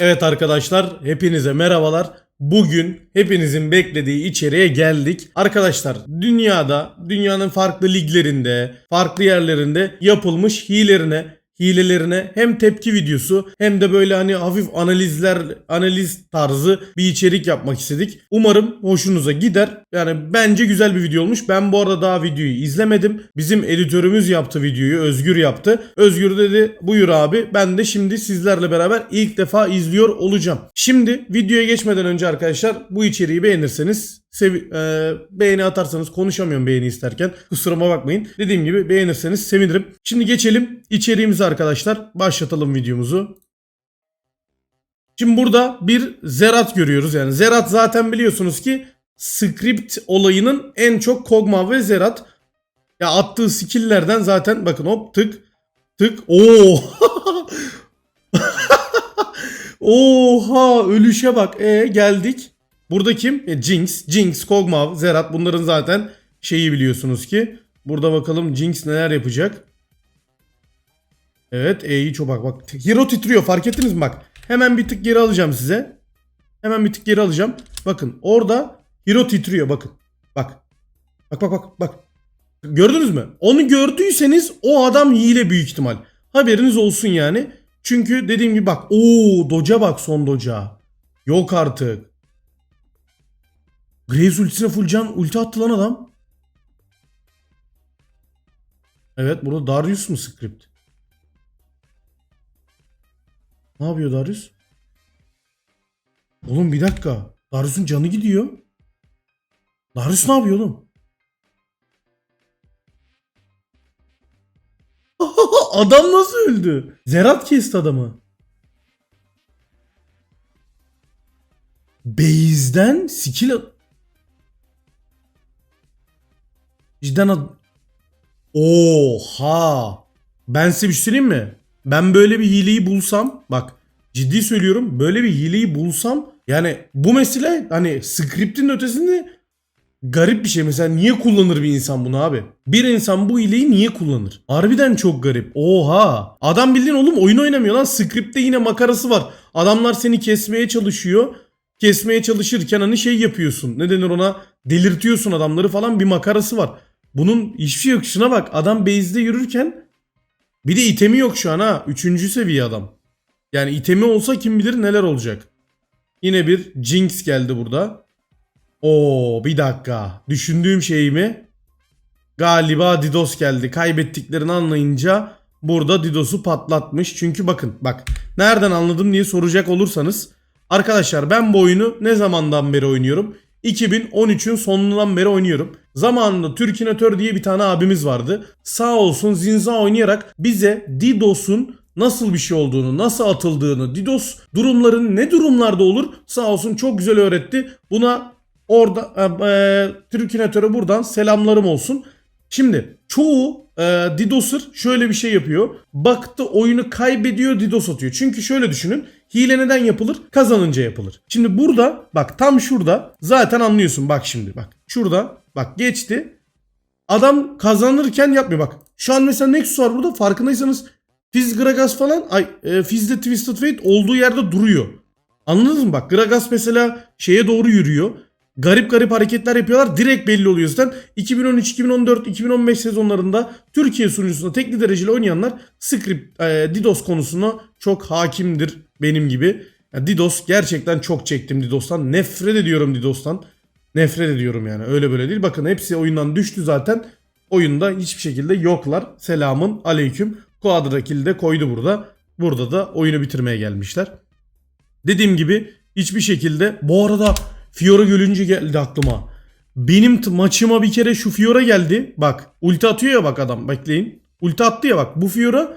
Evet arkadaşlar hepinize merhabalar. Bugün hepinizin beklediği içeriğe geldik. Arkadaşlar dünyada, dünyanın farklı liglerinde, farklı yerlerinde yapılmış hilelerine, hilelerine hem tepki videosu hem de böyle hani hafif analizler, analiz tarzı bir içerik yapmak istedik. Umarım hoşunuza gider. Yani bence güzel bir video olmuş. Ben bu arada daha videoyu izlemedim. Bizim editörümüz yaptı videoyu. Özgür yaptı. Özgür dedi buyur abi. Ben de şimdi sizlerle beraber ilk defa izliyor olacağım. Şimdi videoya geçmeden önce arkadaşlar bu içeriği beğenirseniz sevi- e, beğeni atarsanız konuşamıyorum beğeni isterken. Kusuruma bakmayın. Dediğim gibi beğenirseniz sevinirim. Şimdi geçelim içeriğimize arkadaşlar. Başlatalım videomuzu. Şimdi burada bir Zerat görüyoruz. Yani Zerat zaten biliyorsunuz ki script olayının en çok Kog'Maw ve Zerat ya attığı skill'lerden zaten bakın hop tık tık oo Oha ölüşe bak. E geldik. Burada kim? E, Jinx, Jinx, Kog'Maw, Zerat bunların zaten şeyi biliyorsunuz ki. Burada bakalım Jinx neler yapacak. Evet E'yi çok bak. Hero titriyor fark ettiniz mi bak. Hemen bir tık geri alacağım size. Hemen bir tık geri alacağım. Bakın orada Hero titriyor bakın. Bak. Bak bak bak bak. Gördünüz mü? Onu gördüyseniz o adam hile büyük ihtimal. Haberiniz olsun yani. Çünkü dediğim gibi bak. Oo doca bak son doca. Yok artık. Graves ultisine full can ulti attı lan adam. Evet burada Darius mu script? Ne yapıyor Darius? Oğlum bir dakika. Darius'un canı gidiyor. Darius ne yapıyor oğlum? Adam nasıl öldü? Zerat kesti adamı. Base'den skill Cidden ad- Oha. Ben size bir şey söyleyeyim mi? Ben böyle bir hileyi bulsam bak ciddi söylüyorum böyle bir hileyi bulsam yani bu mesele hani script'in ötesinde garip bir şey. Mesela niye kullanır bir insan bunu abi? Bir insan bu hileyi niye kullanır? Harbiden çok garip. Oha. Adam bildiğin oğlum oyun oynamıyor lan. Script'te yine makarası var. Adamlar seni kesmeye çalışıyor. Kesmeye çalışırken hani şey yapıyorsun. Ne denir ona? Delirtiyorsun adamları falan bir makarası var. Bunun hiçbir şey yok. Şuna bak. Adam base'de yürürken bir de itemi yok şu an ha. Üçüncü seviye adam. Yani itemi olsa kim bilir neler olacak. Yine bir Jinx geldi burada. Oo bir dakika. Düşündüğüm şey mi? Galiba Didos geldi. Kaybettiklerini anlayınca burada Didos'u patlatmış. Çünkü bakın bak nereden anladım diye soracak olursanız. Arkadaşlar ben bu oyunu ne zamandan beri oynuyorum? 2013'ün sonundan beri oynuyorum. Zamanında Türkinatör diye bir tane abimiz vardı. Sağ olsun Zinza oynayarak bize Didos'un nasıl bir şey olduğunu, nasıl atıldığını, Didos durumların ne durumlarda olur sağ olsun çok güzel öğretti. Buna orada e, e, Türkinatöre buradan selamlarım olsun. Şimdi çoğu e, Didos'ır şöyle bir şey yapıyor. Baktı oyunu kaybediyor Didos atıyor. Çünkü şöyle düşünün. Hile neden yapılır? Kazanınca yapılır. Şimdi burada bak tam şurada zaten anlıyorsun. Bak şimdi bak. Şurada bak geçti. Adam kazanırken yapmıyor bak. Şu an mesela Nexus var burada farkındaysanız Fizz Gragas falan ay e, Fizz'de Twisted Fate olduğu yerde duruyor. Anladınız mı? Bak Gragas mesela şeye doğru yürüyor. Garip garip hareketler yapıyorlar. Direkt belli oluyor zaten. 2013, 2014, 2015 sezonlarında Türkiye sunucusunda tekli dereceli oynayanlar script, e, DDoS konusuna çok hakimdir benim gibi. Ya DDoS gerçekten çok çektim DDoS'tan. Nefret ediyorum DDoS'tan. Nefret ediyorum yani. Öyle böyle değil. Bakın hepsi oyundan düştü zaten. Oyunda hiçbir şekilde yoklar. Selamın aleyküm. Quadrakill'i de koydu burada. Burada da oyunu bitirmeye gelmişler. Dediğim gibi hiçbir şekilde bu arada Fiora görünce geldi aklıma. Benim maçıma bir kere şu Fiora geldi. Bak ulti atıyor ya bak adam bekleyin. Ulti attı ya bak bu Fiora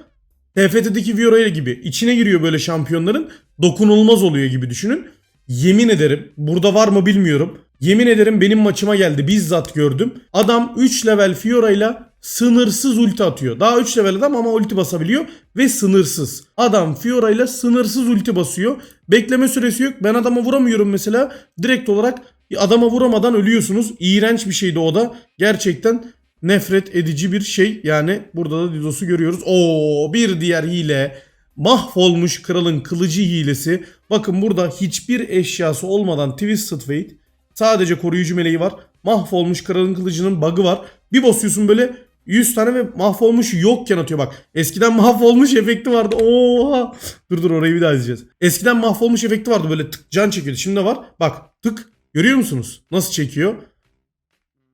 TFT'deki Fiora gibi içine giriyor böyle şampiyonların dokunulmaz oluyor gibi düşünün. Yemin ederim burada var mı bilmiyorum. Yemin ederim benim maçıma geldi bizzat gördüm. Adam 3 level Fiora ile sınırsız ulti atıyor. Daha 3 level adam ama ulti basabiliyor ve sınırsız. Adam Fiora ile sınırsız ulti basıyor. Bekleme süresi yok. Ben adama vuramıyorum mesela. Direkt olarak adama vuramadan ölüyorsunuz. İğrenç bir şeydi o da. Gerçekten nefret edici bir şey. Yani burada da Didos'u görüyoruz. Oo bir diğer hile. Mahvolmuş kralın kılıcı hilesi. Bakın burada hiçbir eşyası olmadan Twisted Fate. Sadece koruyucu meleği var. Mahvolmuş kralın kılıcının bug'ı var. Bir basıyorsun böyle 100 tane ve mahvolmuş yokken atıyor bak. Eskiden mahvolmuş efekti vardı. Oha. Dur dur orayı bir daha izleyeceğiz. Eskiden mahvolmuş efekti vardı böyle tık can çekiyordu. Şimdi de var. Bak tık görüyor musunuz? Nasıl çekiyor?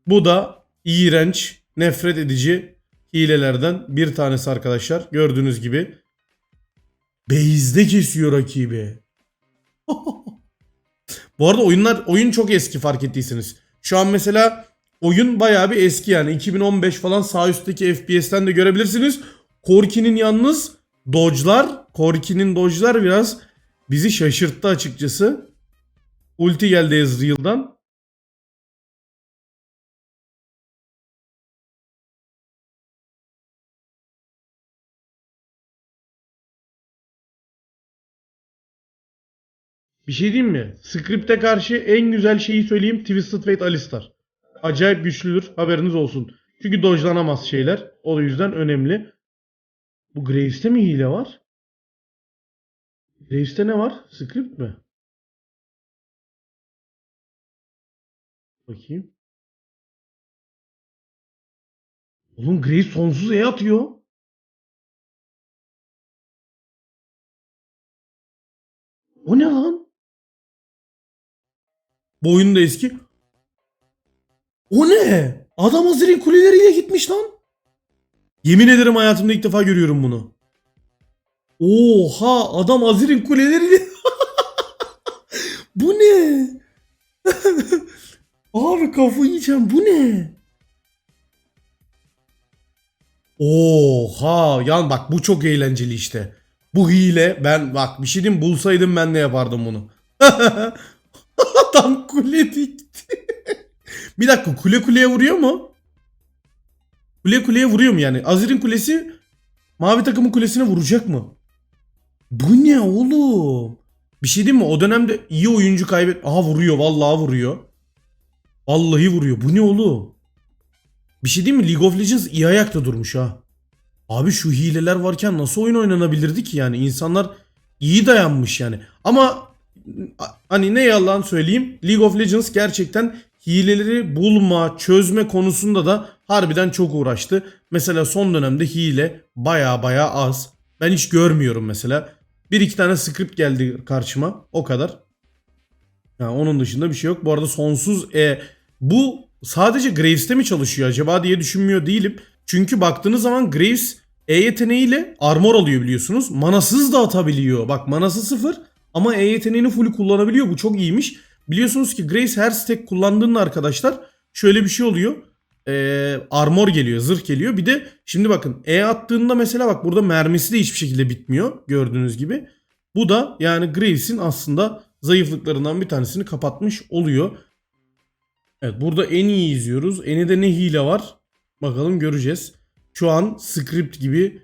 Bu da iğrenç, nefret edici hilelerden bir tanesi arkadaşlar. Gördüğünüz gibi. Base'de kesiyor rakibi. Bu arada oyunlar oyun çok eski fark ettiyseniz. Şu an mesela oyun bayağı bir eski yani 2015 falan sağ üstteki FPS'ten de görebilirsiniz. Korki'nin yalnız dodge'lar, Korki'nin dodge'lar biraz bizi şaşırttı açıkçası. Ulti geldi Ezreal'dan. Bir şey diyeyim mi? Script'e karşı en güzel şeyi söyleyeyim. Twisted Fate Alistar. Acayip güçlüdür. Haberiniz olsun. Çünkü dojlanamaz şeyler. O yüzden önemli. Bu Graves'te mi hile var? Graves'te ne var? Script mi? Bakayım. Oğlum Graves sonsuz E atıyor. O ne lan? Bu da eski. O ne? Adam Hazir'in kuleleriyle gitmiş lan. Yemin ederim hayatımda ilk defa görüyorum bunu. Oha adam Azir'in kuleleriyle. bu ne? Abi kafayı yiyeceğim bu ne? Oha yan bak bu çok eğlenceli işte. Bu hile ben bak bir şey diyeyim bulsaydım ben de yapardım bunu. Adam kule dikti. Bir dakika kule kuleye vuruyor mu? Kule kuleye vuruyor mu yani? Azir'in kulesi mavi takımın kulesine vuracak mı? Bu ne oğlum? Bir şey diyeyim mi? O dönemde iyi oyuncu kaybet... Aha vuruyor vallahi vuruyor. Vallahi vuruyor. Bu ne oğlum? Bir şey diyeyim mi? League of Legends iyi ayakta durmuş ha. Abi şu hileler varken nasıl oyun oynanabilirdi ki yani? İnsanlar iyi dayanmış yani. Ama hani ne yalan söyleyeyim League of Legends gerçekten hileleri bulma, çözme konusunda da harbiden çok uğraştı. Mesela son dönemde hile baya baya az. Ben hiç görmüyorum mesela. Bir iki tane script geldi karşıma. O kadar. Yani onun dışında bir şey yok. Bu arada sonsuz e, bu sadece Graves'te mi çalışıyor acaba diye düşünmüyor değilim. Çünkü baktığınız zaman Graves E yeteneğiyle armor alıyor biliyorsunuz. Manasız da atabiliyor. Bak manası sıfır ama E yeteneğini full kullanabiliyor. Bu çok iyiymiş. Biliyorsunuz ki Graves her stack kullandığında arkadaşlar şöyle bir şey oluyor. Ee, armor geliyor, zırh geliyor. Bir de şimdi bakın E attığında mesela bak burada mermisi de hiçbir şekilde bitmiyor gördüğünüz gibi. Bu da yani Graves'in aslında zayıflıklarından bir tanesini kapatmış oluyor. Evet burada en iyi izliyoruz. Eni'de ne hile var? Bakalım göreceğiz. Şu an script gibi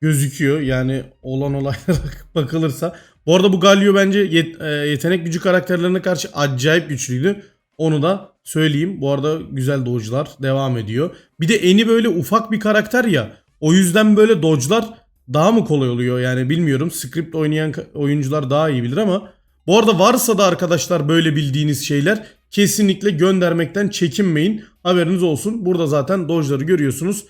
gözüküyor. Yani olan olaylara bakılırsa. Bu arada bu Galio bence yet- e, yetenek gücü karakterlerine karşı acayip güçlüydü. Onu da söyleyeyim. Bu arada güzel dodge'lar devam ediyor. Bir de Eni böyle ufak bir karakter ya. O yüzden böyle dodge'lar daha mı kolay oluyor yani bilmiyorum. Script oynayan oyuncular daha iyi bilir ama bu arada varsa da arkadaşlar böyle bildiğiniz şeyler kesinlikle göndermekten çekinmeyin. Haberiniz olsun. Burada zaten dojları görüyorsunuz.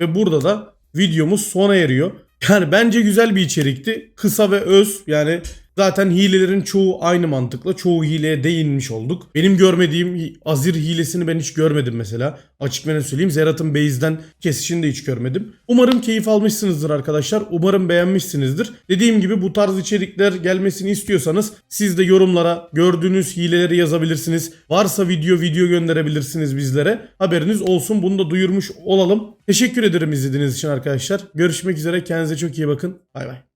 Ve burada da videomuz sona eriyor. Yani bence güzel bir içerikti. Kısa ve öz. Yani zaten hilelerin çoğu aynı mantıkla. Çoğu hileye değinmiş olduk. Benim görmediğim Azir hilesini ben hiç görmedim mesela. Açık net söyleyeyim. Zerat'ın base'den kesişini de hiç görmedim. Umarım keyif almışsınızdır arkadaşlar. Umarım beğenmişsinizdir. Dediğim gibi bu tarz içerikler gelmesini istiyorsanız siz de yorumlara gördüğünüz hileleri yazabilirsiniz. Varsa video video gönderebilirsiniz bizlere. Haberiniz olsun. Bunu da duyurmuş olalım. Teşekkür ederim izlediğiniz için arkadaşlar. Görüşmek üzere. Kendinize çok iyi bakın. Bay bay.